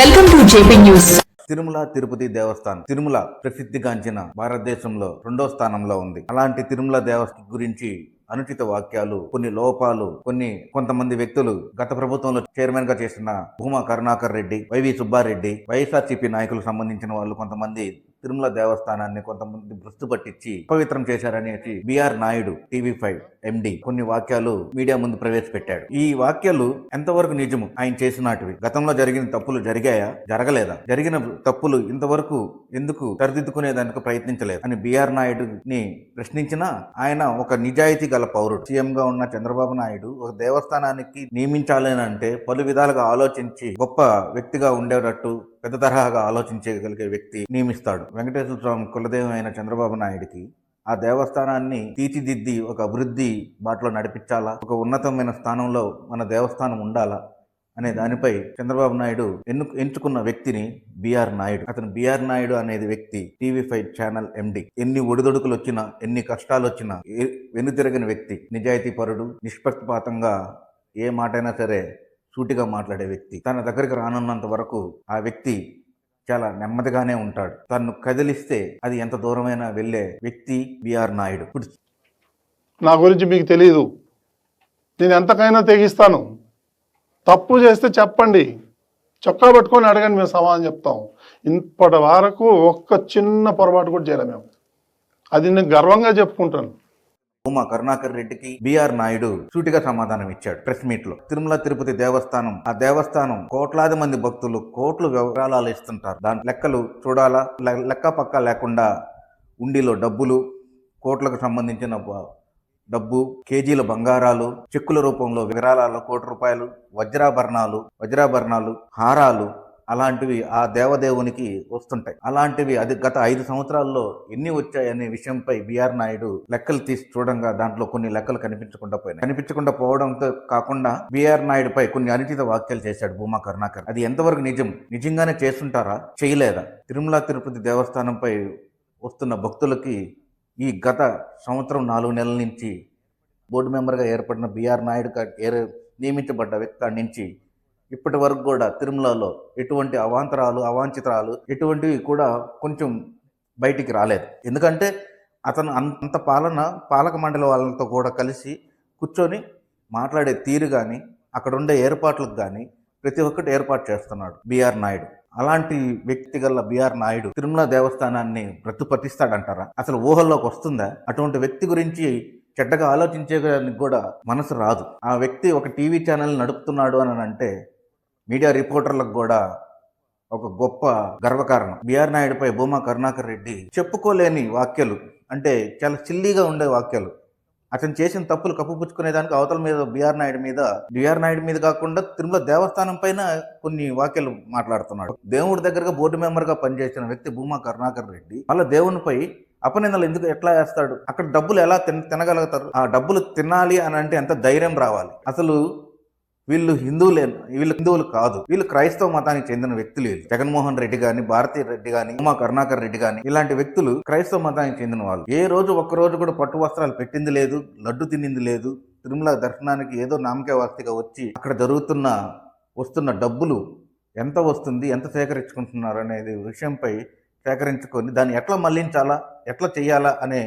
Welcome to JP news Tirumala Tirupati Devasthanam. Tirumala ప్రసిద్ధిగాంచిన భారతదేశంలో రెండో స్థానంలో ఉంది. అలాంటి తిరుమల దేవస్థానం గురించి అనుచిత వాక్యాలు కొన్ని లోపాలు కొన్ని కొంతమంది వ్యక్తులు గత ప్రభుత్వంలో చైర్మన్గా చేసిన భూమా కరుణాకర్ రెడ్డి వైవి సుబ్బారెడ్డి వైఎస్ఆర్సీపీ నాయకులకు సంబంధించిన వాళ్ళు కొంతమంది తిరుమల దేవస్థానాన్ని కొంతమంది భ్రష్టు పట్టించి పవిత్రం చేశారనేసి BR Naidu TV five MD కొన్ని వాక్యాలు మీడియా ముందు ప్రవేశపెట్టాడు. ఈ వాక్యాలు ఎంతవరకు నిజము? ఆయన చేసినటివి. గతంలో జరిగిన తప్పులు జరిగాయా? జరగలేదా? జరిగిన తప్పులు ఇంతవరకు ఎందుకు సరిదిద్దుకునే దానికి ప్రయత్నించలేదు? అని బిఆర్ నాయుడుని ప్రశ్నించినా ఆయన ఒక నిజాయితీ గల పౌరుడు. సీఎం గా ఉన్న చంద్రబాబు నాయుడు ఒక దేవస్థానానికి నియమించాలని అంటే పలు విధాలుగా ఆలోచించి గొప్ప వ్యక్తిగా ఉండేటట్టు పెద్ద తరహాగా ఆలోచించగలిగే వ్యక్తి నియమిస్తాడు. వెంకటేశ్వర స్వామి కులదైవం అయిన చంద్రబాబు నాయుడికి ఆ దేవస్థానాన్ని తీర్చిదిద్ది ఒక అభివృద్ధి బాటలో నడిపించాలా? ఒక ఉన్నతమైన స్థానంలో మన దేవస్థానం ఉండాలా? అనే దానిపై చంద్రబాబు నాయుడు ఎన్ను ఎంచుకున్న వ్యక్తిని బిఆర్ నాయుడు. అతను బిఆర్ నాయుడు అనేది వ్యక్తి టీవీ ఫైవ్ ఛానల్ ఎండి. ఎన్ని ఒడిదొడుకులు వచ్చినా ఎన్ని కష్టాలు వచ్చినా ఏ- వెనుతిరగని వ్యక్తి. నిజాయితీ పరుడు నిష్పక్షపాతంగా ఏ మాటైనా సరే సూటిగా మాట్లాడే వ్యక్తి. తన దగ్గరికి రానున్నంత వరకు ఆ వ్యక్తి చాలా నెమ్మదిగానే ఉంటాడు. తను కదిలిస్తే అది ఎంత దూరమైనా వెళ్ళే వ్యక్తి బిఆర్ నాయుడు. నా గురించి మీకు తెలియదు నేను ఎంతకైనా తెగిస్తాను. తప్పు చేస్తే చెప్పండి. చొక్కా పట్టుకొని అడగండి మేము సమాధానం చెప్తాం. ఇప్పటి వరకు ఒక్క చిన్న పొరపాటు కూడా చేయలేము మేము. అది నేను గర్వంగా చెప్పుకుంటాను. ఉమా కరుణాకర్ రెడ్డికి బిఆర్ నాయుడు సూటిగా సమాధానం ఇచ్చాడు ప్రెస్ మీట్లో. తిరుమల తిరుపతి దేవస్థానం ఆ దేవస్థానం కోట్లాది మంది భక్తులు కోట్లు వివరాలు ఇస్తుంటారు. దాని లెక్కలు చూడాలా? లెక్క పక్క లేకుండా ఉండిలో డబ్బులు కోట్లకు సంబంధించిన డబ్బు కేజీల బంగారాలు చెక్కుల రూపంలో విరాళాలు కోటి రూపాయలు వజ్రాభరణాలు వజ్రాభరణాలు హారాలు అలాంటివి ఆ దేవదేవునికి వస్తుంటాయి. అలాంటివి అది గత ఐదు సంవత్సరాల్లో ఎన్ని వచ్చాయనే విషయంపై బిఆర్ నాయుడు లెక్కలు తీసి చూడంగా దాంట్లో కొన్ని లెక్కలు కనిపించకుండా పోయినాయి. కనిపించకుండా పోవడంతో కాకుండా బిఆర్ నాయుడు పై కొన్ని అనుచిత వ్యాఖ్యలు చేశాడు భూమా కరుణాకర్. అది ఎంతవరకు నిజం? నిజంగానే చేస్తుంటారా? చేయలేదా? తిరుమల తిరుపతి దేవస్థానంపై వస్తున్న భక్తులకి ఈ గత సంవత్సరం నాలుగు నెలల నుంచి బోర్డు మెంబర్గా ఏర్పడిన బిఆర్ నాయుడు నియమించబడ్డ వ్యక్తి నుంచి ఇప్పటి వరకు కూడా తిరుమలలో ఎటువంటి అవాంతరాలు అవాంఛితరాలు ఎటువంటివి కూడా కొంచెం బయటికి రాలేదు. ఎందుకంటే అతను అంత పాలన పాలక మండలి వాళ్ళతో కూడా కలిసి కూర్చొని మాట్లాడే తీరు కానీ అక్కడ ఉండే ఏర్పాట్లకు కానీ ప్రతి ఒక్కటి ఏర్పాటు చేస్తున్నాడు బీఆర్ నాయుడు. అలాంటి వ్యక్తి గల బీఆర్ నాయుడు తిరుమల దేవస్థానాన్ని ప్రతిపతిస్తాడంటారా అసలు ఊహల్లోకి వస్తుందా? అటువంటి వ్యక్తి గురించి చెడ్డగా ఆలోచించేదానికి కూడా మనసు రాదు. ఆ వ్యక్తి ఒక టీవీ ఛానల్ నడుపుతున్నాడు అని అంటే మీడియా రిపోర్టర్లకు కూడా ఒక గొప్ప గర్వకారణం. బిఆర్ నాయుడుపై భూమా కరుణాకర్ రెడ్డి చెప్పుకోలేని వాక్యాలు అంటే చాలా చిల్లీగా ఉండే వాక్యాలు అతను చేసిన తప్పులు కప్పుపుచ్చుకునేదానికి అవతల మీద బిఆర్ నాయుడు మీద బిఆర్ నాయుడు మీద కాకుండా తిరుమల దేవస్థానం పైన కొన్ని వాక్యాలు మాట్లాడుతున్నాడు. దేవుడి దగ్గరగా బోర్డు మెంబర్గా పనిచేసిన వ్యక్తి భూమా కరుణాకర్ రెడ్డి వాళ్ళ దేవునిపై అపనిందలు ఎందుకు ఎట్లా వేస్తాడు? అక్కడ డబ్బులు ఎలా తిన తినగలుగుతారు? ఆ డబ్బులు తినాలి అని అంటే ఎంత ధైర్యం రావాలి? అసలు వీళ్ళు హిందువులే వీళ్ళు హిందువులు కాదు. వీళ్ళు క్రైస్తవ మతానికి చెందిన వ్యక్తులు వీళ్ళు. జగన్మోహన్ రెడ్డి గాని భారతీ రెడ్డి గాని ఉమా కరుణాకర్ రెడ్డి గాని ఇలాంటి వ్యక్తులు క్రైస్తవ మతానికి చెందిన వాళ్ళు. ఏ రోజు ఒక్క రోజు కూడా పట్టు వస్త్రాలు పెట్టింది లేదు లడ్డు తినింది లేదు తిరుమల దర్శనానికి ఏదో నామకే వాస్తిగా వచ్చి అక్కడ జరుగుతున్న వస్తున్న డబ్బులు ఎంత వస్తుంది ఎంత సేకరించుకుంటున్నారు అనేది విషయంపై సేకరించుకొని దాన్ని ఎట్లా మళ్ళించాలా ఎట్లా చేయాలా అనే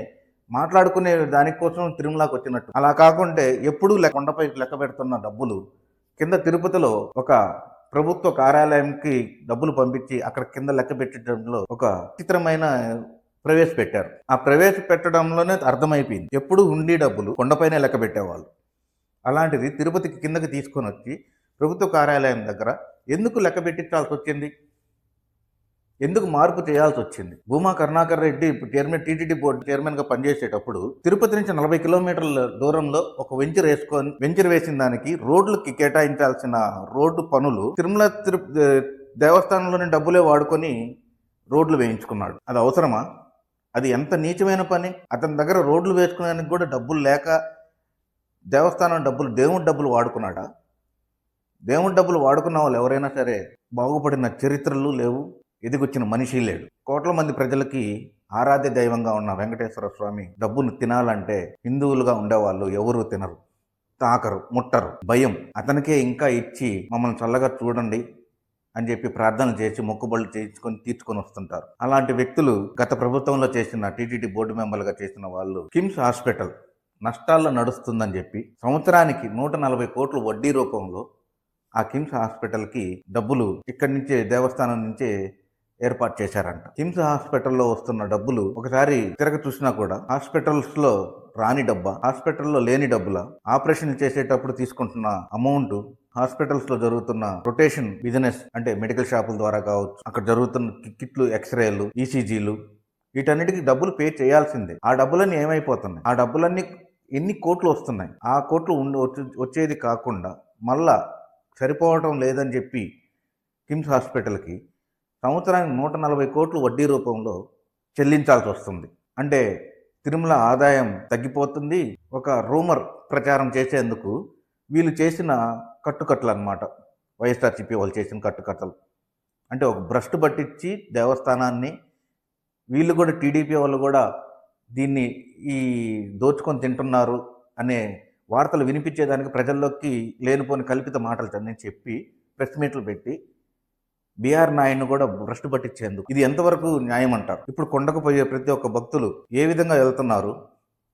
మాట్లాడుకునే దానికోసం తిరుమలకి వచ్చినట్టు అలా కాకుంటే ఎప్పుడూ లెక్క కొండపై లెక్క పెడుతున్న డబ్బులు కింద తిరుపతిలో ఒక ప్రభుత్వ కార్యాలయంకి డబ్బులు పంపించి అక్కడ కింద లెక్క పెట్టడంలో ఒక చిత్రమైన ప్రవేశపెట్టారు. ఆ ప్రవేశపెట్టడంలోనే అర్థమైపోయింది. ఎప్పుడు ఉండి డబ్బులు కొండపైనే లెక్క పెట్టేవాళ్ళు. అలాంటిది తిరుపతికి కిందకి తీసుకొని వచ్చి ప్రభుత్వ కార్యాలయం దగ్గర ఎందుకు లెక్క పెట్టించాల్సి వచ్చింది? ఎందుకు మార్పు చేయాల్సి వచ్చింది? Bhuma Karunakar Reddy chairman TTD board చైర్మన్గా పనిచేసేటప్పుడు తిరుపతి నుంచి నలభై కిలోమీటర్ల దూరంలో ఒక వెంచర్ వేసుకొని వెంచర్ వేసిన దానికి రోడ్లకి కేటాయించాల్సిన రోడ్డు పనులు తిరుమల తిరు దేవస్థానంలోని డబ్బులే వాడుకొని రోడ్లు వేయించుకున్నాడు. అది అవసరమా? అది ఎంత నీచమైన పని? అతని దగ్గర రోడ్లు వేసుకునేందుకు కూడా డబ్బులు లేక దేవస్థానం డబ్బులు దేవుడి డబ్బులు వాడుకున్నాడా? దేవుడి డబ్బులు వాడుకున్న వాళ్ళు ఎవరైనా సరే బాగుపడిన చరిత్రలు లేవు? ఎదిగొచ్చిన మనిషి లేడు. కోట్ల మంది ప్రజలకి ఆరాధ్య దైవంగా ఉన్న వెంకటేశ్వర స్వామి డబ్బును తినాలంటే హిందువులుగా ఉండేవాళ్ళు ఎవరు తినరు. తాకరు ముట్టరు. భయం. అతనికే ఇంకా ఇచ్చి మమ్మల్ని చల్లగా చూడండి అని చెప్పి ప్రార్థన చేసి మొక్కుబళ్ళు చేయించుకొని తీర్చుకొని వస్తుంటారు. అలాంటి వ్యక్తులు గత ప్రభుత్వంలో చేసిన టీటీడీ బోర్డు మెంబర్లుగా చేసిన వాళ్ళు కిమ్స్ హాస్పిటల్ నష్టాల్లో నడుస్తుందని చెప్పి సంవత్సరానికి నూట నలభై కోట్ల వడ్డీ రూపంలో ఆ కిమ్స్ హాస్పిటల్కి డబ్బులు ఇక్కడి నుంచే దేవస్థానం నుంచే ఏర్పాటు చేశారంట. కిమ్స్ హాస్పిటల్లో వస్తున్న డబ్బులు ఒకసారి తిరగ చూసినా కూడా హాస్పిటల్స్లో రాని డబ్బా హాస్పిటల్లో లేని డబ్బుల ఆపరేషన్ చేసేటప్పుడు తీసుకుంటున్న అమౌంట్ హాస్పిటల్స్లో జరుగుతున్న రొటేషన్ బిజినెస్ అంటే మెడికల్ షాపుల ద్వారా కావచ్చు అక్కడ జరుగుతున్న కి- కిట్లు ఎక్స్రేలు ఈసీజీలు వీటన్నిటికి డబ్బులు పే చేయాల్సిందే. ఆ డబ్బులన్నీ ఏమైపోతున్నాయి? ఆ డబ్బులన్నీ ఎన్ని కోట్లు వస్తున్నాయి? ఆ కోట్లు ఉండి వచ్చే- వచ్చేది కాకుండా మళ్ళా సరిపోవటం లేదని చెప్పి కిమ్స్ హాస్పిటల్కి సంవత్సరానికి నూట నలభై కోట్లు వడ్డీ రూపంలో చెల్లించాల్సి వస్తుంది. అంటే తిరుమల ఆదాయం తగ్గిపోతుంది. ఒక రూమర్ ప్రచారం చేసేందుకు వీళ్ళు చేసిన కట్టుకట్టలు అనమాట వైఎస్ఆర్సీపీ వాళ్ళు చేసిన కట్టుకట్టలు. అంటే ఒక భ్రష్టు పట్టించి దేవస్థానాన్ని వీళ్ళు కూడా టీడీపీ వాళ్ళు కూడా దీన్ని ఈ దోచుకొని తింటున్నారు అనే వార్తలు వినిపించేదానికి ప్రజల్లోకి లేనిపోని కల్పిత మాటలు నేను చెప్పి ప్రెస్ మీట్లు పెట్టి బీఆర్ నాయుడును కూడా భ్రష్టు పట్టించేందుకు. ఇది ఎంతవరకు న్యాయం అంటారు? ఇప్పుడు కొండకు పోయే ప్రతి ఒక్క భక్తులు ఏ విధంగా వెళ్తున్నారు?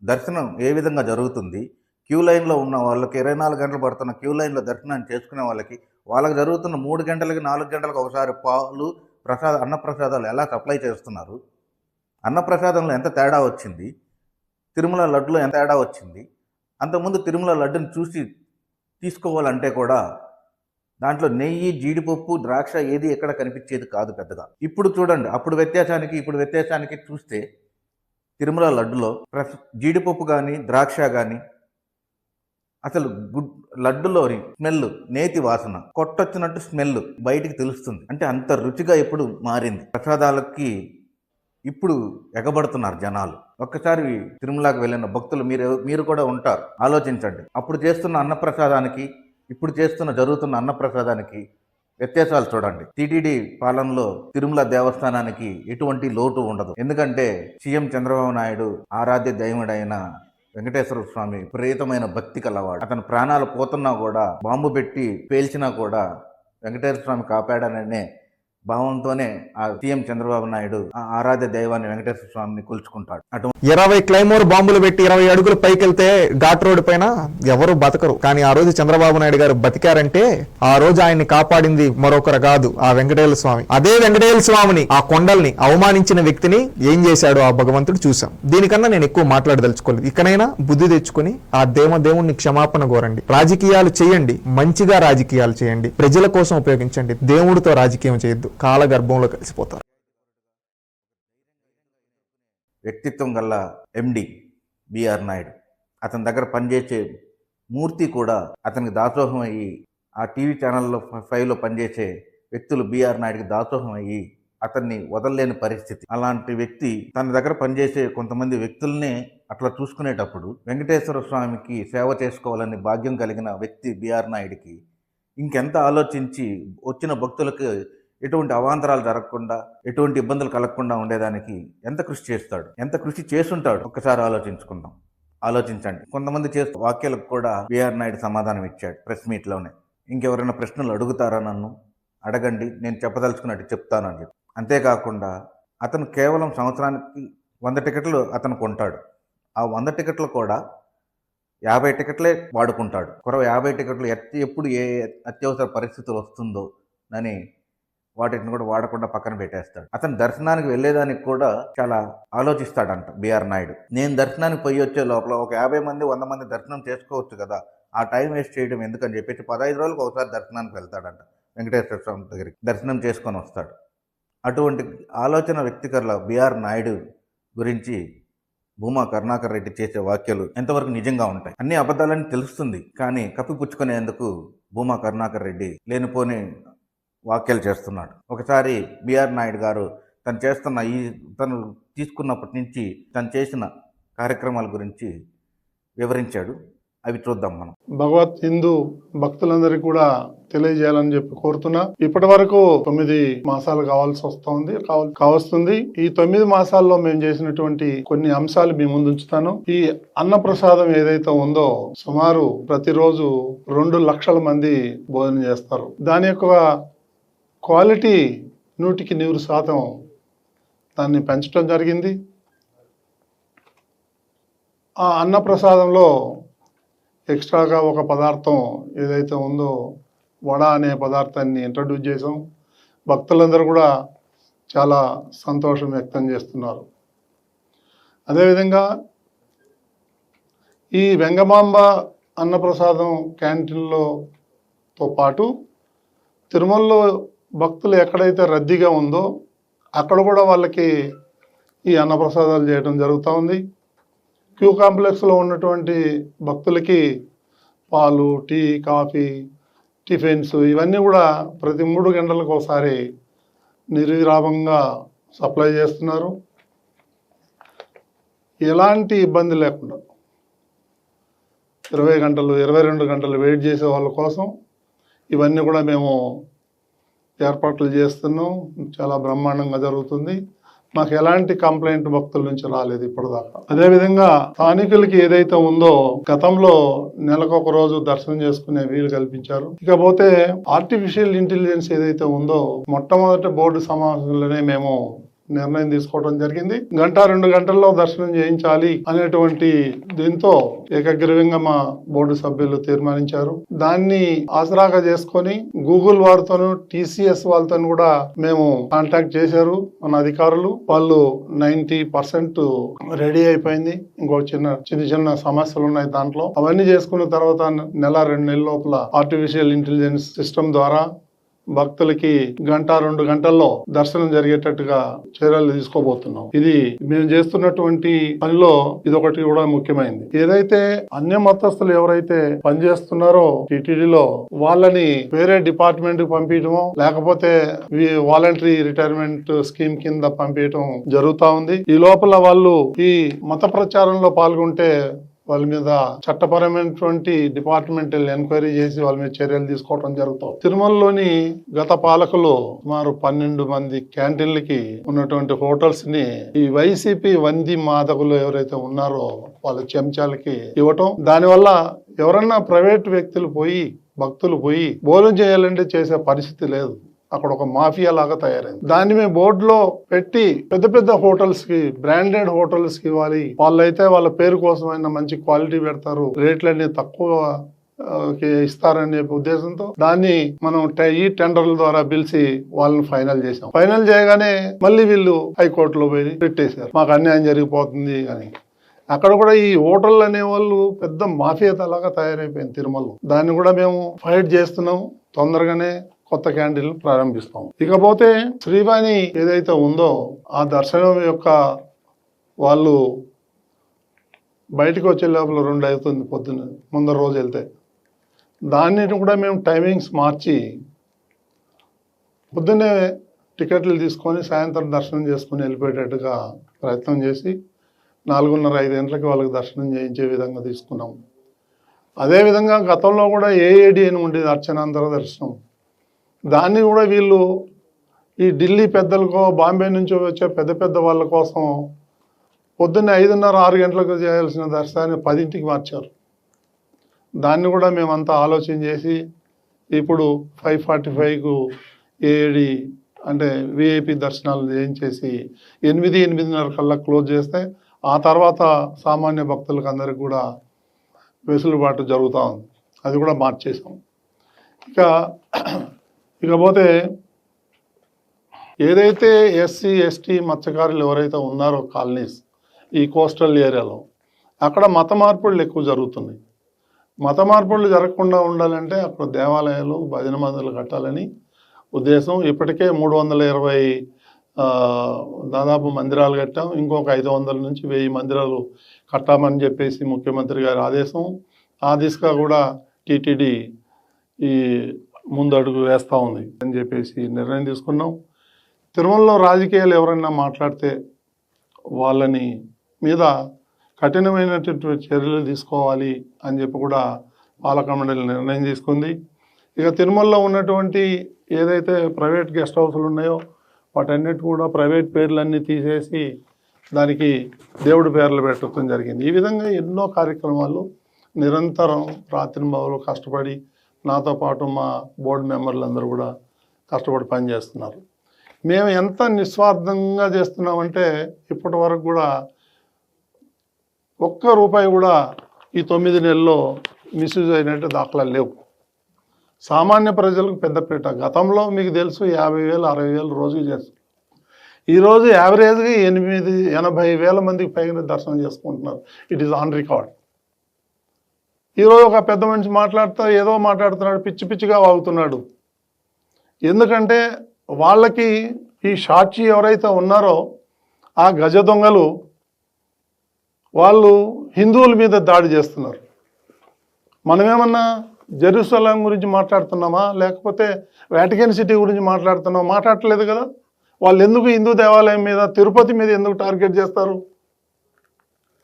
దర్శనం ఏ విధంగా జరుగుతుంది? క్యూ లైన్లో ఉన్న వాళ్ళకి ఇరవై నాలుగు గంటలు పడుతున్న క్యూ లైన్లో దర్శనాన్ని చేసుకునే వాళ్ళకి వాళ్ళకి జరుగుతున్న మూడు గంటలకి నాలుగు గంటలకు ఒకసారి పాలు ప్రసాద అన్నప్రసాదాలు ఎలా సప్లై చేస్తున్నారు? అన్నప్రసాదంలో ఎంత తేడా వచ్చింది? తిరుమల లడ్డులో ఎంత తేడా వచ్చింది? అంతకుముందు తిరుమల లడ్డుని చూసి తీసుకోవాలంటే కూడా దాంట్లో నెయ్యి జీడిపప్పు ద్రాక్ష ఏది ఎక్కడ కనిపించేది కాదు పెద్దగా. ఇప్పుడు చూడండి అప్పుడు వ్యత్యాసానికి ఇప్పుడు వ్యత్యాసానికి చూస్తే తిరుమల లడ్డులో ప్రస్ జీడిపప్పు కానీ ద్రాక్ష కానీ అసలు గుడ్ లడ్డులోని స్మెల్ నేతి వాసన కొట్టొచ్చినట్టు స్మెల్ బయటికి తెలుస్తుంది. అంటే అంత రుచిగా ఇప్పుడు మారింది. ప్రసాదాలకి ఇప్పుడు ఎగబడుతున్నారు జనాలు. ఒక్కసారి తిరుమలకి వెళ్ళిన భక్తులు మీరు మీరు కూడా ఉంటారు. ఆలోచించండి. అప్పుడు చేస్తున్న అన్నప్రసాదానికి ఇప్పుడు చేస్తున్న జరుగుతున్న అన్నప్రసాదానికి వ్యత్యాసాలు చూడండి. టీటీడీ పాలనలో తిరుమల దేవస్థానానికి ఎటువంటి లోటు ఉండదు. ఎందుకంటే సీఎం చంద్రబాబు నాయుడు ఆరాధ్య దైవుడైన వెంకటేశ్వర స్వామి ప్రేతమైన భక్తి కలవాడు. అతను ప్రాణాలు పోతున్నా కూడా బాంబు పెట్టి పేల్చినా కూడా వెంకటేశ్వర స్వామి కాపాడాననే భావంతోనే ఆ సీఎం చంద్రబాబు నాయుడు ఆ ఆరాధ్య దైవాన్ని వెంకటేశ్వర స్వామిని కొలుచుకుంటాడు. అటు ఇరవై క్లైమోర్ బాంబులు పెట్టి ఇరవై అడుగులు పైకెళ్తే ఘాట్ రోడ్ పైన ఎవరు బతకరు. కానీ ఆ రోజు చంద్రబాబు నాయుడు గారు బతికారంటే ఆ రోజు ఆయన్ని కాపాడింది మరొకరు కాదు ఆ వెంకటేశ్వర స్వామి. అదే వెంకటేశ్వర స్వామిని ఆ కొండల్ని అవమానించిన వ్యక్తిని ఏం చేశాడు ఆ భగవంతుడు చూసాం దీనికన్నా నేను ఎక్కువ మాట్లాడదలుచుకోలేదు. ఇకనైనా బుద్ధి తెచ్చుకొని ఆ దేవ దేవుణ్ణి క్షమాపణ కోరండి. రాజకీయాలు చేయండి. మంచిగా రాజకీయాలు చేయండి. ప్రజల కోసం ఉపయోగించండి. దేవుడితో రాజకీయం చేయొద్దు. కాలగర్భంలో కలిసిపోతారు. వ్యక్తిత్వం గల ఎండి బిఆర్ నాయుడు. అతని దగ్గర పనిచేసే మూర్తి కూడా అతనికి దాసోహం అయ్యి ఆ టీవీ ఛానల్లో ఫైవ్లో పనిచేసే వ్యక్తులు బీఆర్ నాయుడికి దాసోహం అయ్యి అతన్ని వదలలేని పరిస్థితి. అలాంటి వ్యక్తి తన దగ్గర పనిచేసే కొంతమంది వ్యక్తుల్నే అట్లా చూసుకునేటప్పుడు వెంకటేశ్వర స్వామికి సేవ చేసుకోవాలని భాగ్యం కలిగిన వ్యక్తి బీఆర్ నాయుడికి ఇంకెంత ఆలోచించి వచ్చిన భక్తులకు ఎటువంటి అవాంతరాలు జరగకుండా ఎటువంటి ఇబ్బందులు కలగకుండా ఉండేదానికి ఎంత కృషి చేస్తాడు? ఎంత కృషి చేస్తుంటాడు? ఒక్కసారి ఆలోచించుకుందాం. ఆలోచించండి. కొంతమంది చేస్తూ వాక్యాలకు కూడా బిఆర్ నాయుడు సమాధానం ఇచ్చాడు ప్రెస్ మీట్లోనే. ఇంకెవరైనా ప్రశ్నలు అడుగుతారా నన్ను? అడగండి నేను చెప్పదలుచుకున్నట్టు చెప్తానని చెప్పి. అంతేకాకుండా అతను కేవలం సంవత్సరానికి వంద టికెట్లు అతను కొంటాడు. ఆ వంద టికెట్లు కూడా యాభై టికెట్లే వాడుకుంటాడు. కొరవ యాభై టికెట్లు ఎట్ ఎప్పుడు ఏ అత్యవసర పరిస్థితులు వస్తుందో అని వాటిని కూడా వాడకుండా పక్కన పెట్టేస్తాడు. అతను దర్శనానికి వెళ్ళేదానికి కూడా చాలా ఆలోచిస్తాడంట బిఆర్ నాయుడు. నేను దర్శనానికి పోయి వచ్చే లోపల ఒక యాభై మంది వంద మంది దర్శనం చేసుకోవచ్చు కదా ఆ టైం వేస్ట్ చేయడం ఎందుకని చెప్పేసి పదహైదు రోజులకు ఒకసారి దర్శనానికి వెళ్తాడంట వెంకటేశ్వర స్వామి దగ్గరికి. దర్శనం చేసుకొని వస్తాడు. అటువంటి ఆలోచన వ్యక్తికరుల బిఆర్ నాయుడు గురించి భూమా కరుణాకర్ రెడ్డి చేసే వాక్యాలు ఎంతవరకు నిజంగా ఉంటాయి? అన్ని అబద్ధాలని తెలుస్తుంది. కానీ కప్పిపుచ్చుకునేందుకు భూమా కరుణాకర్ రెడ్డి లేనిపోని వ్యాఖ్యలు చేస్తున్నాడు. ఒకసారి బిఆర్ నాయుడు గారు తను చేస్తున్న ఈ తను తీసుకున్నప్పటి నుంచి తను చేసిన కార్యక్రమాల గురించి వివరించాడు. అవి చూద్దాం మనం. భగవత్ హిందూ భక్తులందరికీ కూడా తెలియజేయాలని చెప్పి కోరుతున్నా. ఇప్పటి వరకు తొమ్మిది మాసాలు కావాల్సి వస్తుంది కావస్తుంది. ఈ తొమ్మిది మాసాల్లో మేము చేసినటువంటి కొన్ని అంశాలు మీ ముందు ఉంచుతాను ఈ అన్న ప్రసాదం ఏదైతే ఉందో సుమారు ప్రతిరోజు రెండు లక్షల మంది భోజనం చేస్తారు. దాని యొక్క క్వాలిటీ నూటికి నూరు శాతం దాన్ని పెంచడం జరిగింది. ఆ అన్నప్రసాదంలో ఎక్స్ట్రాగా ఒక పదార్థం ఏదైతే ఉందో వడ అనే పదార్థాన్ని ఇంట్రడ్యూస్ చేసాం భక్తులందరూ కూడా చాలా సంతోషం వ్యక్తం చేస్తున్నారు. అదేవిధంగా ఈ వెంగమాంబ అన్నప్రసాదం క్యాంటీన్లో తో పాటు తిరుమలలో భక్తులు ఎక్కడైతే రద్దీగా ఉందో అక్కడ కూడా వాళ్ళకి ఈ అన్నప్రసాదాలు చేయడం జరుగుతూ ఉంది. క్యూ కాంప్లెక్స్లో ఉన్నటువంటి భక్తులకి పాలు టీ కాఫీ టిఫిన్స్ ఇవన్నీ కూడా ప్రతి మూడు గంటలకు ఒకసారి నిర్విరామంగా సప్లై చేస్తున్నారు. ఎలాంటి ఇబ్బంది లేకుండా ఇరవై గంటలు ఇరవై రెండు గంటలు వెయిట్ చేసే వాళ్ళ కోసం ఇవన్నీ కూడా మేము ఏర్పాట్లు చేస్తున్నాం. చాలా బ్రహ్మాండంగా జరుగుతుంది. మాకు ఎలాంటి కంప్లైంట్ భక్తుల నుంచి రాలేదు ఇప్పటిదాకా. అదేవిధంగా స్థానికులకి ఏదైతే ఉందో గతంలో నెలకొక రోజు దర్శనం చేసుకునే వీలు కల్పించారు. ఇకపోతే ఆర్టిఫిషియల్ ఇంటెలిజెన్స్ ఏదైతే ఉందో మొట్టమొదటి బోర్డు సమావేశంలోనే మేము నిర్ణయం తీసుకోవడం జరిగింది. గంట రెండు గంటల్లో దర్శనం చేయించాలి అనేటువంటి దీంతో ఏకగ్రీవంగా మా బోర్డు సభ్యులు తీర్మానించారు. దాన్ని ఆసరాగా చేసుకొని గూగుల్ వారితోనూ టీసీఎస్ వాళ్ళతో కూడా మేము కాంటాక్ట్ చేశారు. మన అధికారులు వాళ్ళు నైన్టీ పర్సెంట్ రెడీ అయిపోయింది. ఇంకో చిన్న చిన్న చిన్న సమస్యలు ఉన్నాయి దాంట్లో. అవన్నీ చేసుకున్న తర్వాత నెల రెండు నెలల లోపల ఆర్టిఫిషియల్ ఇంటెలిజెన్స్ సిస్టమ్ ద్వారా భక్తులకి గంట రెండు గంటల్లో దర్శనం జరిగేటట్టుగా చర్యలు తీసుకోబోతున్నాం. ఇది మేము చేస్తున్నటువంటి పనిలో ఇది ఒకటి కూడా ముఖ్యమైనది ఏదైతే అన్య మతస్థులు ఎవరైతే పనిచేస్తున్నారో టీటీడీలో వాళ్ళని వేరే డిపార్ట్మెంట్కి పంపించడమో లేకపోతే వాలంటరీ రిటైర్మెంట్ స్కీమ్ కింద పంపించడం జరుగుతా ఉంది. ఈ లోపల వాళ్ళు ఈ మత ప్రచారంలో పాల్గొంటే వాళ్ళ మీద చట్టపరమైనటువంటి డిపార్ట్మెంటల్ ఎంక్వైరీ చేసి వాళ్ళ మీద చర్యలు తీసుకోవడం జరుగుతుంది తిరుమలలోని గత పాలకులు సుమారు పన్నెండు మంది క్యాంటీన్లకి ఉన్నటువంటి హోటల్స్ని ఈ వైసీపీ వంది మాదకులు ఎవరైతే ఉన్నారో వాళ్ళ చెంచాలకి ఇవ్వటం. దానివల్ల ఎవరన్నా ప్రైవేట్ వ్యక్తులు పోయి భక్తులు పోయి భోజనం చేయాలంటే చేసే పరిస్థితి లేదు. అక్కడ ఒక మాఫియా లాగా తయారైంది. దాన్ని మేము బోర్డులో పెట్టి పెద్ద పెద్ద హోటల్స్కి బ్రాండెడ్ హోటల్స్కి ఇవ్వాలి. వాళ్ళైతే వాళ్ళ పేరు కోసమైనా మంచి క్వాలిటీ పెడతారు రేట్లన్నీ తక్కువ ఇస్తారనే ఉద్దేశంతో దాన్ని మనం టె- ఈ టెండర్ల ద్వారా పిలిచి వాళ్ళని ఫైనల్ చేసాం ఫైనల్ చేయగానే మళ్ళీ వీళ్ళు హైకోర్టులో పోయి పెట్టేశారు మాకు అన్యాయం జరిగిపోతుంది అని. అక్కడ కూడా ఈ హోటల్ అనే వాళ్ళు పెద్ద మాఫియా లాగా తయారైపోయింది తిరుమలలో. దాన్ని కూడా మేము ఫైట్ చేస్తున్నాం. తొందరగానే కొత్త క్యాండిల్ ప్రారంభిస్తాం. ఇకపోతే శ్రీవాణి ఏదైతే ఉందో ఆ దర్శనం యొక్క వాళ్ళు బయటకు వచ్చే లోపల రెండు అవుతుంది పొద్దున్న ముందర రోజు వెళ్తే. దాన్ని కూడా మేము టైమింగ్స్ మార్చి పొద్దున్నే టికెట్లు తీసుకొని సాయంత్రం దర్శనం చేసుకొని వెళ్ళిపోయేటట్టుగా ప్రయత్నం చేసి నాలుగున్నర ఐదు గంటలకి వాళ్ళకి దర్శనం చేయించే విధంగా తీసుకున్నాం. అదేవిధంగా గతంలో కూడా ఏఏడి అని ఉండేది అర్చనాంతర దర్శనం. దాన్ని కూడా వీళ్ళు ఈ ఢిల్లీ పెద్దలకో బాంబే నుంచి వచ్చే పెద్ద పెద్ద వాళ్ళ కోసం పొద్దున్నే ఐదున్నర ఆరు గంటలకు చేయాల్సిన దర్శనాన్ని పదింటికి మార్చారు. దాన్ని కూడా మేమంతా ఆలోచన చేసి ఇప్పుడు ఫైవ్ ఫార్టీ ఫైవ్కు ఏడి అంటే విఐపి దర్శనాలు చేయించేసి ఎనిమిది ఎనిమిదిన్నర కల్లా క్లోజ్ చేస్తే ఆ తర్వాత సామాన్య భక్తులకు అందరికి కూడా వెసులుబాటు జరుగుతూ ఉంది. అది కూడా మార్చేసాం. ఇక ఇకపోతే ఏదైతే ఎస్సీ ఎస్టీ మత్స్యకారులు ఎవరైతే ఉన్నారో కాలనీస్ ఈ కోస్టల్ ఏరియాలో అక్కడ మత మార్పులు ఎక్కువ జరుగుతున్నాయి. మత మార్పులు జరగకుండా ఉండాలంటే అక్కడ దేవాలయాలు భజన మందులు కట్టాలని ఉద్దేశం. ఇప్పటికే మూడు వందల ఇరవై దాదాపు మందిరాలు కట్టాం. ఇంకొక ఐదు వందల నుంచి వెయ్యి మందిరాలు కట్టామని చెప్పేసి ముఖ్యమంత్రి గారి ఆదేశం. ఆ దిశగా కూడా టీటీడీ ఈ ముందడుగు వేస్తూ ఉంది అని చెప్పేసి నిర్ణయం తీసుకున్నాం. తిరుమలలో రాజకీయాలు ఎవరైనా మాట్లాడితే వాళ్ళని మీద కఠినమైనటువంటి చర్యలు తీసుకోవాలి అని చెప్పి కూడా పాలక మండలి నిర్ణయం తీసుకుంది. ఇక తిరుమలలో ఉన్నటువంటి ఏదైతే ప్రైవేట్ గెస్ట్ హౌస్లు ఉన్నాయో వాటన్నిటి కూడా ప్రైవేట్ పేర్లన్నీ తీసేసి దానికి దేవుడి పేర్లు పెట్టడం జరిగింది. ఈ విధంగా ఎన్నో కార్యక్రమాలు నిరంతరం రాత్రి మొదలు కష్టపడి నాతో పాటు మా బోర్డు మెంబర్లు అందరూ కూడా కష్టపడి పని చేస్తున్నారు మేము ఎంత నిస్వార్థంగా చేస్తున్నామంటే ఇప్పటి వరకు కూడా ఒక్క రూపాయి కూడా ఈ తొమ్మిది నెలల్లో మిస్యూజ్ అయినట్టు దాఖలాలు లేవు. సామాన్య ప్రజలకు పెద్దపీట గతంలో మీకు తెలుసు యాభై వేలు అరవై వేలు రోజుకి చేస్తారు. ఈరోజు యావరేజ్గా ఎనిమిది ఎనభై వేల మందికి పైన దర్శనం చేసుకుంటున్నారు. ఇట్ ఈస్ ఆన్ రికార్డ్ ఈరోజు ఒక పెద్ద మనిషి మాట్లాడుతూ ఏదో మాట్లాడుతున్నాడు పిచ్చి పిచ్చిగా వాగుతున్నాడు. ఎందుకంటే వాళ్ళకి ఈ సాక్షి ఎవరైతే ఉన్నారో ఆ గజ దొంగలు వాళ్ళు హిందువుల మీద దాడి చేస్తున్నారు. మనమేమన్నా జెరూసలం గురించి మాట్లాడుతున్నామా? లేకపోతే వాటికన్ సిటీ గురించి మాట్లాడుతున్నామా? మాట్లాడట్లేదు కదా. వాళ్ళు ఎందుకు హిందూ దేవాలయం మీద తిరుపతి మీద ఎందుకు టార్గెట్ చేస్తారు?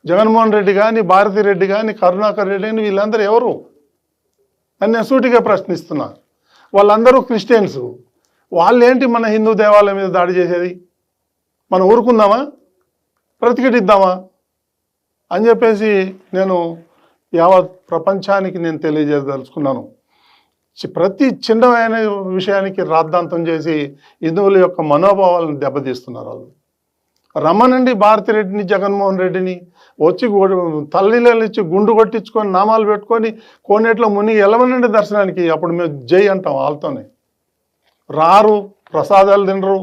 జగన్మోహన్ రెడ్డి కానీ భారతి రెడ్డి కానీ కరుణాకర్ రెడ్డి కానీ వీళ్ళందరూ ఎవరు? అని నేను సూటిగా ప్రశ్నిస్తున్నా. వాళ్ళందరూ క్రిస్టియన్స్. వాళ్ళేంటి మన హిందూ దేవాలయం మీద దాడి చేసేది? మనం ఊరుకుందామా? ప్రతిఘటిద్దామా అని చెప్పేసి నేను యావత్ ప్రపంచానికి నేను తెలియజేయదలుచుకున్నాను. ప్రతి చిన్నమైన విషయానికి రాద్ధాంతం చేసి హిందువుల యొక్క మనోభావాలను దెబ్బతీస్తున్నారు వాళ్ళు. రమ్మనండి భారతిరెడ్డిని జగన్మోహన్ రెడ్డిని వచ్చి గు- ఇచ్చి గుండు కొట్టించుకొని నామాలు పెట్టుకొని కోనేట్లో మునిగి వెళ్ళమనండి దర్శనానికి అప్పుడు మేము జై అంటాం వాళ్ళతోనే. రారు ప్రసాదాలు తినరు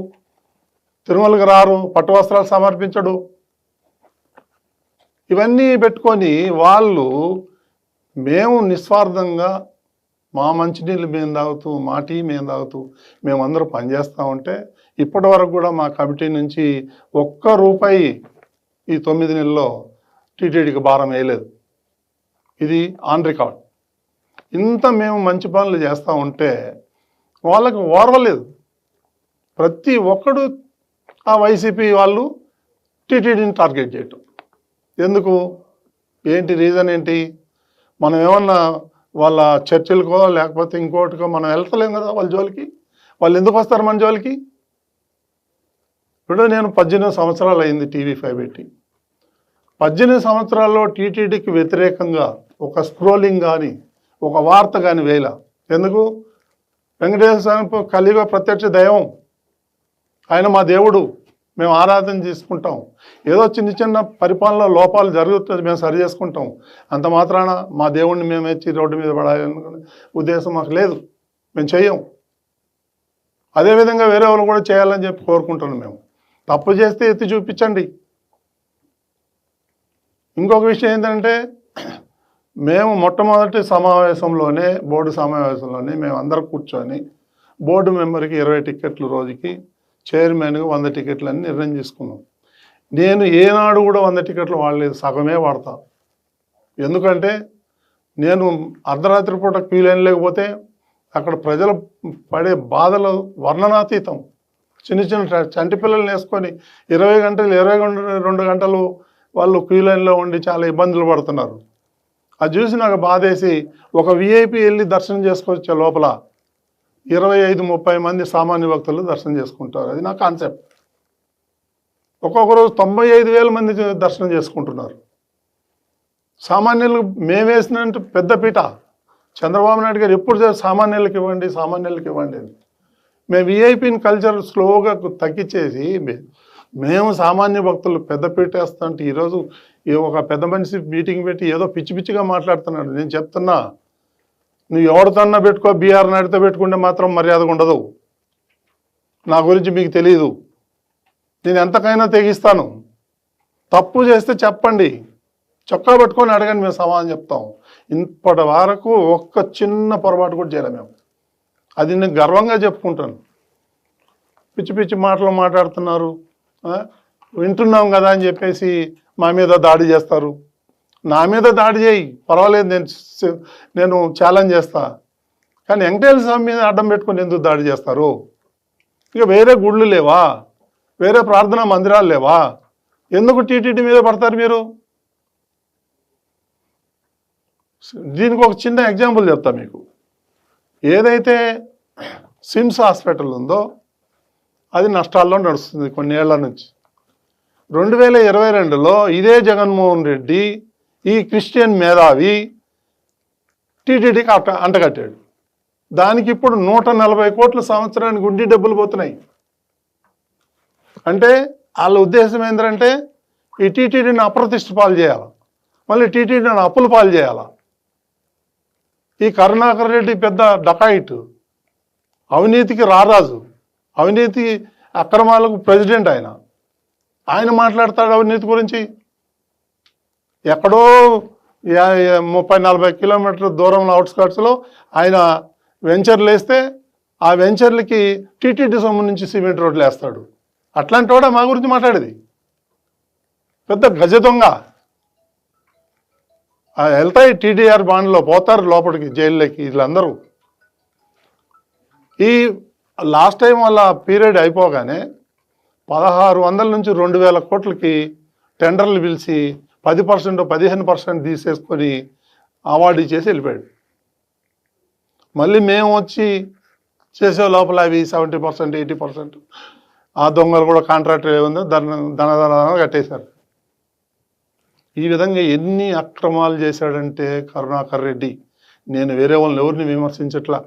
తిరుమలకి రారు పట్టు వస్త్రాలు సమర్పించడు. ఇవన్నీ పెట్టుకొని వాళ్ళు మేము నిస్వార్థంగా మా మంచినీళ్ళు మేము తాగుతూ మా టీ మేము తాగుతూ మేమందరూ పనిచేస్తూ ఉంటే ఇప్పటి వరకు కూడా మా కమిటీ నుంచి ఒక్క రూపాయి ఈ తొమ్మిది నెలల్లో టీటీడీకి భారం వేయలేదు. ఇది ఆన్ రికార్డ్. ఇంత మేము మంచి పనులు చేస్తూ ఉంటే వాళ్ళకి ఓర్వలేదు. ప్రతి ఒక్కడు ఆ వైసీపీ వాళ్ళు టీటీడీని టార్గెట్ చేయటం. ఎందుకు? ఏంటి రీజన్ ఏంటి? మనం ఏమన్నా వాళ్ళ చర్చలకో లేకపోతే ఇంకోటికో మనం వెళ్తలేం కదా వాళ్ళ జోలికి? వాళ్ళు ఎందుకు వస్తారు మన జోలికి? ఇప్పుడు నేను పద్దెనిమిది సంవత్సరాలు అయింది టీవీ ఫైవ్ పెట్టి. పద్దెనిమిది సంవత్సరాల్లో టీటీడీకి వ్యతిరేకంగా ఒక స్క్రోలింగ్ కానీ ఒక వార్త కానీ వేయాల. ఎందుకు? వెంకటేశ్వర స్వామి కలియుగ ప్రత్యక్ష దైవం. ఆయన మా దేవుడు. మేము ఆరాధన చేసుకుంటాం. ఏదో చిన్న చిన్న పరిపాలన లోపాలు జరుగుతుంది మేము సరి చేసుకుంటాం. అంత మాత్రాన మా దేవుణ్ణి మేము ఇచ్చి రోడ్డు మీద పడాలనుకునే ఉద్దేశం మాకు లేదు. మేము చెయ్యం. అదేవిధంగా వేరే వాళ్ళు కూడా చేయాలని చెప్పి కోరుకుంటున్నాం మేము. తప్పు చేస్తే ఎత్తి చూపించండి. ఇంకొక విషయం ఏంటంటే మేము మొట్టమొదటి సమావేశంలోనే బోర్డు సమావేశంలోనే మేము అందరం కూర్చొని బోర్డు మెంబర్కి ఇరవై టికెట్లు రోజుకి చైర్మన్గా వంద టికెట్లు అని నిర్ణయం చేసుకున్నాం. నేను ఏనాడు కూడా వంద టికెట్లు వాడలేదు సగమే వాడతా. ఎందుకంటే నేను అర్ధరాత్రి పూట క్యూ లైన్ లేకపోతే అక్కడ ప్రజలు పడే బాధలు వర్ణనాతీతం. చిన్న చిన్న చంటి పిల్లల్ని వేసుకొని ఇరవై గంటలు ఇరవై గంటలు రెండు గంటలు వాళ్ళు క్యూ లైన్లో ఉండి చాలా ఇబ్బందులు పడుతున్నారు. అది చూసి నాకు బాధేసి ఒక విఐపి వెళ్ళి దర్శనం చేసుకొచ్చే లోపల ఇరవై ఐదు ముప్పై మంది సామాన్య భక్తులు దర్శనం చేసుకుంటారు. అది నా కాన్సెప్ట్. ఒక్కొక్క రోజు తొంభై ఐదు వేల మంది దర్శనం చేసుకుంటున్నారు. సామాన్యులు మేమేసినట్టు పెద్ద పీట. చంద్రబాబు నాయుడు గారు ఎప్పుడు సామాన్యులకు ఇవ్వండి సామాన్యులకు ఇవ్వండి మేము విఐపిని కల్చర్ స్లోగా తగ్గించేసి మేము సామాన్య భక్తులు పెద్ద పీటేస్తా అంటే ఈరోజు ఈ ఒక పెద్ద మనిషి మీటింగ్ పెట్టి ఏదో పిచ్చి పిచ్చిగా మాట్లాడుతున్నాడు. నేను చెప్తున్నా నువ్వు ఎవరితోన్నా పెట్టుకో బీఆర్ నాయుడుతో పెట్టుకుంటే మాత్రం మర్యాదగా ఉండదు. నా గురించి మీకు తెలియదు నేను ఎంతకైనా తెగిస్తాను. తప్పు చేస్తే చెప్పండి. చొక్కా పట్టుకొని అడగండి మేము సమాధానం చెప్తాం. ఇప్పటి వరకు ఒక్క చిన్న పొరపాటు కూడా చేయలేము మేము. అది నేను గర్వంగా చెప్పుకుంటాను. పిచ్చి పిచ్చి మాటలు మాట్లాడుతున్నారు. వింటున్నాం కదా అని చెప్పేసి మా మీద దాడి చేస్తారు. నా మీద దాడి చేయి. పర్వాలేదు నేను నేను ఛాలెంజ్ చేస్తా. కానీ వెంకటేశ్వర స్వామి మీద అడ్డం పెట్టుకుని ఎందుకు దాడి చేస్తారు? ఇక వేరే గుళ్ళు లేవా? వేరే ప్రార్థనా మందిరాలు లేవా? ఎందుకు టీటీడీ మీద పడతారు మీరు? దీనికి ఒక చిన్న ఎగ్జాంపుల్ చెప్తా మీకు. ఏదైతే సిమ్స్ హాస్పిటల్ ఉందో అది నష్టాల్లో నడుస్తుంది కొన్నేళ్ళ నుంచి. రెండు వేల ఇరవై రెండులో ఇదే జగన్మోహన్ రెడ్డి ఈ క్రిస్టియన్ మేధావి టీటీడీకి అట్ట అంటగట్టాడు. దానికి ఇప్పుడు నూట నలభై కోట్ల సంవత్సరానికి ఉండి డబ్బులు పోతున్నాయి. అంటే వాళ్ళ ఉద్దేశం ఏంటంటే ఈ టీటీడీని అప్రతిష్ట పాలు చేయాలి? మళ్ళీ టీటీడీని అప్పులు పాలు చేయాలా? ఈ కరుణాకర్ రెడ్డి పెద్ద డకాయిట్. అవినీతికి రారాజు. అవినీతి అక్రమాలకు ప్రెసిడెంట్ ఆయన. ఆయన మాట్లాడతాడు అవినీతి గురించి. ఎక్కడో ముప్పై నలభై కిలోమీటర్ల దూరంలో అవుట్స్కట్స్లో ఆయన వెంచర్లు వేస్తే ఆ వెంచర్లకి టీటీడీ సొమ్ము నుంచి సిమెంట్ రోడ్లు వేస్తాడు. అట్లాంటి వాడే మా గురించి మాట్లాడేది. పెద్ద గజ దొంగ. ఆ వెళ్తాయి టీడీఆర్ బాండ్లో పోతారు లోపలికి జైల్లోకి వీళ్ళందరూ. ఈ లాస్ట్ టైం వాళ్ళ పీరియడ్ అయిపోగానే పదహారు వందల నుంచి రెండు వేల కోట్లకి టెండర్లు పిలిచి పది పర్సెంట్ పదిహేను పర్సెంట్ తీసేసుకొని అవార్డు ఇచ్చేసి వెళ్ళిపోయాడు. మళ్ళీ మేము వచ్చి చేసే లోపల అవి సెవెంటీ పర్సెంట్ ఎయిటీ పర్సెంట్ ఆ దొంగలు కూడా కాంట్రాక్టర్ ఏముందో ధన ధనధన కట్టేశారు. ఈ విధంగా ఎన్ని అక్రమాలు చేశాడంటే కరుణాకర్ రెడ్డి. నేను వేరే వాళ్ళని ఎవరిని విమర్శించట్లా.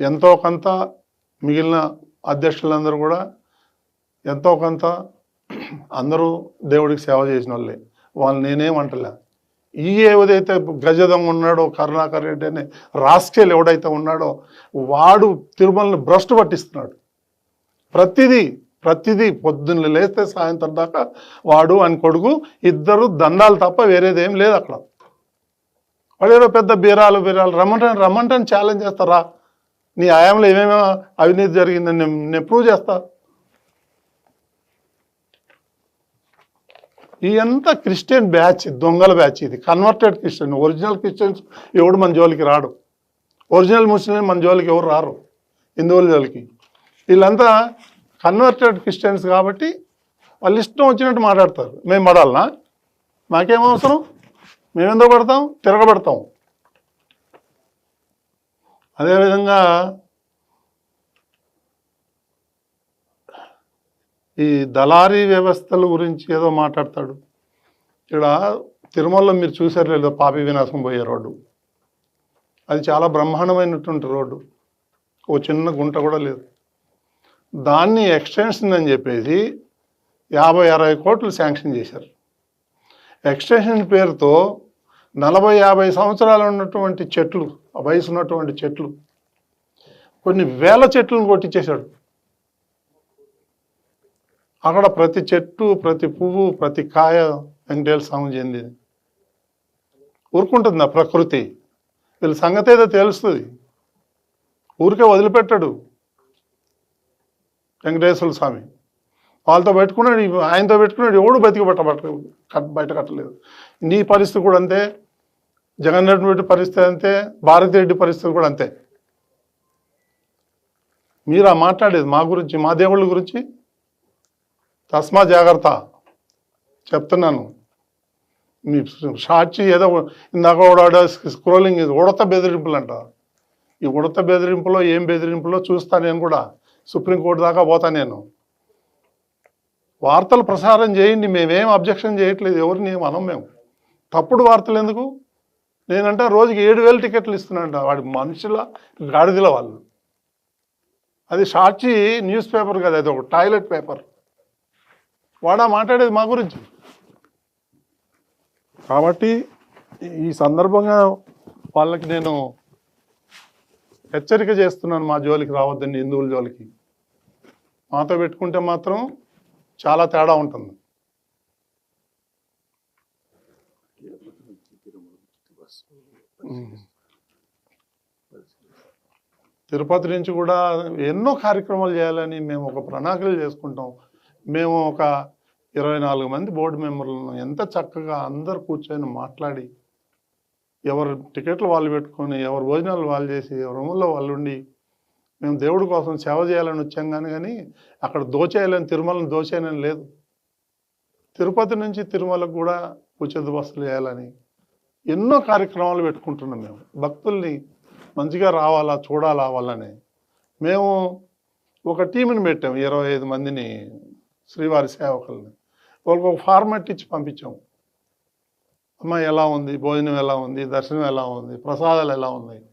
ఎంతో కొంత మిగిలిన అధ్యక్షులందరూ కూడా ఎంతో కొంత అందరూ దేవుడికి సేవ చేసిన వాళ్ళే. వాళ్ళు నేనేమంటలే ఈ ఏదైతే గజదం ఉన్నాడో కరుణాకర్ రెడ్డి అనే రాస్కేల్ ఎవడైతే ఉన్నాడో వాడు తిరుమలని భ్రష్టు పట్టిస్తున్నాడు. ప్రతిదీ ప్రతిదీ పొద్దున్న లేస్తే సాయంత్రం దాకా వాడు అని కొడుకు ఇద్దరు దండాలు తప్ప వేరేదేం లేదు అక్కడ. వాళ్ళు ఏదో పెద్ద బీరాలు బీరాలు రమ్మంటాను రమ్మంటాను ఛాలెంజ్ చేస్తారా? నీ ఆయాంలో ఏమేమో అవినీతి జరిగిందని నేను నేను ప్రూవ్ చేస్తా. ఈ క్రిస్టియన్ బ్యాచ్ దొంగల బ్యాచ్ ఇది. కన్వర్టెడ్ క్రిస్టియన్ ఒరిజినల్ క్రిస్టియన్స్ ఎవడు మన జోలికి రాడు. ఒరిజినల్ ముస్లిం మన జోలికి ఎవరు రారు. హిందువుల జోలికి. వీళ్ళంతా కన్వర్టెడ్ క్రిస్టియన్స్ కాబట్టి వాళ్ళు ఇష్టం వచ్చినట్టు మాట్లాడతారు. మేము పడాలనా? మాకేం అవసరం? మేము పడతాం? తిరగబడతాం. అదేవిధంగా ఈ దళారీ వ్యవస్థల గురించి ఏదో మాట్లాడతాడు. ఇక్కడ తిరుమలలో మీరు చూసారు లేదో పాపి వినాశం పోయే రోడ్డు. అది చాలా బ్రహ్మాండమైనటువంటి రోడ్డు. ఓ చిన్న గుంట కూడా లేదు. దాన్ని ఎక్స్టెన్షన్ అని చెప్పేసి యాభై అరవై కోట్లు శాంక్షన్ చేశారు. ఎక్స్టెన్షన్ పేరుతో నలభై యాభై సంవత్సరాలు ఉన్నటువంటి చెట్లు ఆ వయసు ఉన్నటువంటి చెట్లు కొన్ని వేల చెట్లను కొట్టించేశాడు అక్కడ ప్రతి చెట్టు ప్రతి పువ్వు ప్రతి కాయ వెంకటేశ్వర స్వామి చెందింది. ఊరుకుంటుంది ఆ ప్రకృతి. వీళ్ళ సంగతి ఏదో తెలుస్తుంది. ఊరికే వదిలిపెట్టాడు వెంకటేశ్వర స్వామి. వాళ్ళతో పెట్టుకున్నాడు ఆయనతో పెట్టుకున్నాడు ఎవడు బతికి పట్టబట్ట బయట కట్టలేదు. నీ పరిస్థితి కూడా అంతే. జగన్ రెడ్డి పరిస్థితి అంతే భారతిరెడ్డి పరిస్థితి కూడా అంతే. మీరు ఆ మాట్లాడేది మా గురించి మా దేవుళ్ళ గురించి? తస్మా జాగ్రత్త. చెప్తున్నాను. మీ సాక్షి ఏదో ఇందాక కూడా స్క్రోలింగ్ ఉడత బెదిరింపులు అంట ఈ ఉడత బెదిరింపులో ఏం బెదిరింపులో చూస్తా నేను కూడా. సుప్రీంకోర్టు దాకా పోతా నేను. వార్తలు ప్రసారం చేయండి మేమేం అబ్జెక్షన్ చేయట్లేదు ఎవరిని మనం మేము. తప్పుడు వార్తలు ఎందుకు? నేనంటే రోజుకి ఏడు వేలు టికెట్లు ఇస్తున్నాడు వాడి మనుషుల గాడిదల వాళ్ళు. అది సాక్షి న్యూస్ పేపర్ కదా అది ఒక టాయిలెట్ పేపర్. వాడా మాట్లాడేది మా గురించి. కాబట్టి ఈ సందర్భంగా వాళ్ళకి నేను హెచ్చరిక చేస్తున్నాను మా జోలికి రావద్దండి హిందువుల జోలికి. మాతో పెట్టుకుంటే మాత్రం చాలా తేడా ఉంటుంది. తిరుపతి నుంచి కూడా ఎన్నో కార్యక్రమాలు చేయాలని మేము ఒక ప్రణాళికలు చేసుకుంటాం. మేము ఒక ఇరవై నాలుగు మంది బోర్డు మెంబర్లను ఎంత చక్కగా అందరు కూర్చొని మాట్లాడి ఎవరు టికెట్లు వాళ్ళు పెట్టుకొని ఎవరు భోజనాలు వాళ్ళు చేసి రూముల్లో వాళ్ళు ఉండి మేము దేవుడి కోసం సేవ చేయాలని వచ్చాం కానీ కానీ అక్కడ దోచేయాలని తిరుమలను దోచేయాలని లేదు. తిరుపతి నుంచి తిరుమలకు కూడా ఉచిత బస్సులు వేయాలని ఎన్నో కార్యక్రమాలు పెట్టుకుంటున్నాం మేము. భక్తుల్ని మంచిగా రావాలా చూడాలా వాళ్ళని. మేము ఒక టీంని పెట్టాము ఇరవై ఐదు మందిని శ్రీవారి సేవకుల్ని. వాళ్ళకి ఒక ఫార్మాట్ ఇచ్చి పంపించాము అమ్మ ఎలా ఉంది? భోజనం ఎలా ఉంది? దర్శనం ఎలా ఉంది? ప్రసాదాలు ఎలా ఉన్నాయి?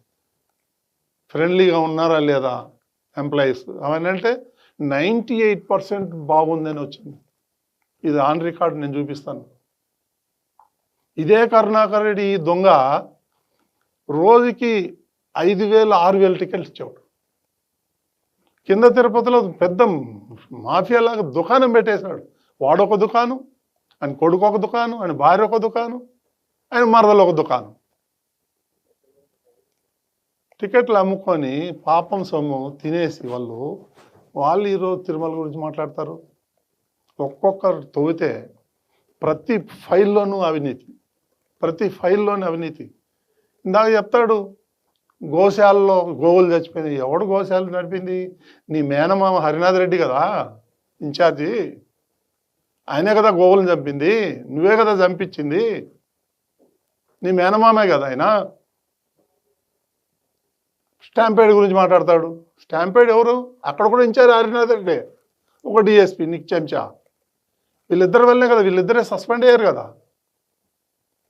ఫ్రెండ్లీగా ఉన్నారా లేదా? ఎంప్లాయీస్. అవన్నీ అంటే నైంటీ ఎయిట్ పర్సెంట్ బాగుందని వచ్చింది. ఇది ఆన్ రికార్డ్ నేను చూపిస్తాను. ఇదే కరుణాకర్ రెడ్డి ఈ దొంగ రోజుకి ఐదు వేలు ఆరు వేలు టికెట్లు ఇచ్చేవాడు. కింద తిరుపతిలో పెద్ద మాఫియాలాగా దుకాణం పెట్టేశాడు. వాడొక దుకాణం ఆయన కొడుకు ఒక దుకాణం ఆయన భార్య ఒక దుకాణం ఆయన మరదలు ఒక దుకాణం. టికెట్లు అమ్ముకొని పాపం సొమ్ము తినేసి వాళ్ళు వాళ్ళు ఈరోజు తిరుమల గురించి మాట్లాడతారు. ఒక్కొక్కరు తవ్వితే ప్రతి ఫైల్లోనూ అవినీతి. ప్రతి ఫైల్లోని అవినీతి. ఇందాక చెప్తాడు గోశాలలో గోవులు చచ్చిపోయింది ఎవడు గోశాల నడిపింది? నీ మేనమామ హరినాథ్ రెడ్డి కదా ఇన్ఛార్జి. ఆయనే కదా గోవులను చంపింది. నువ్వే కదా చంపించింది. నీ మేనమామే కదా ఆయన. స్టాంపేడ్ గురించి మాట్లాడతాడు. స్టాంపేడ్ ఎవరు? అక్కడ కూడా ఇన్ఛార్జ్ హరినాథ్ రెడ్డి. ఒక డిఎస్పీ నిక్ చెంచా. వీళ్ళిద్దరు వల్లే కదా వీళ్ళిద్దరే సస్పెండ్ అయ్యారు కదా.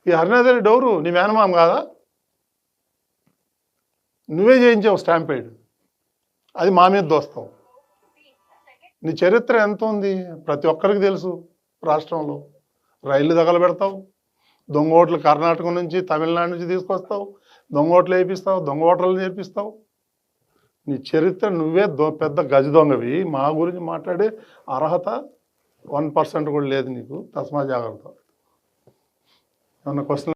ఈ హరినాథ్ డౌరు నీ మేనమామ కాదా? నువ్వే చేయించావు స్టాంపేడ్. అది మా మీద దోస్తావు. నీ చరిత్ర ఎంత ఉంది? ప్రతి ఒక్కరికి తెలుసు రాష్ట్రంలో. రైళ్ళు తగలబెడతావు. దొంగ ఓట్లు కర్ణాటక నుంచి తమిళనాడు నుంచి తీసుకొస్తావు. దొంగ ఓట్లు వేయిస్తావు దొంగ ఓటర్లు నేర్పిస్తావు. నీ చరిత్ర నువ్వే దొ- పెద్ద గజ దొంగవి. మా గురించి మాట్లాడే అర్హత వన్ పర్సెంట్ కూడా లేదు నీకు. తస్మా జాగ్రత్త. ఏమన్నా క్వశ్చన్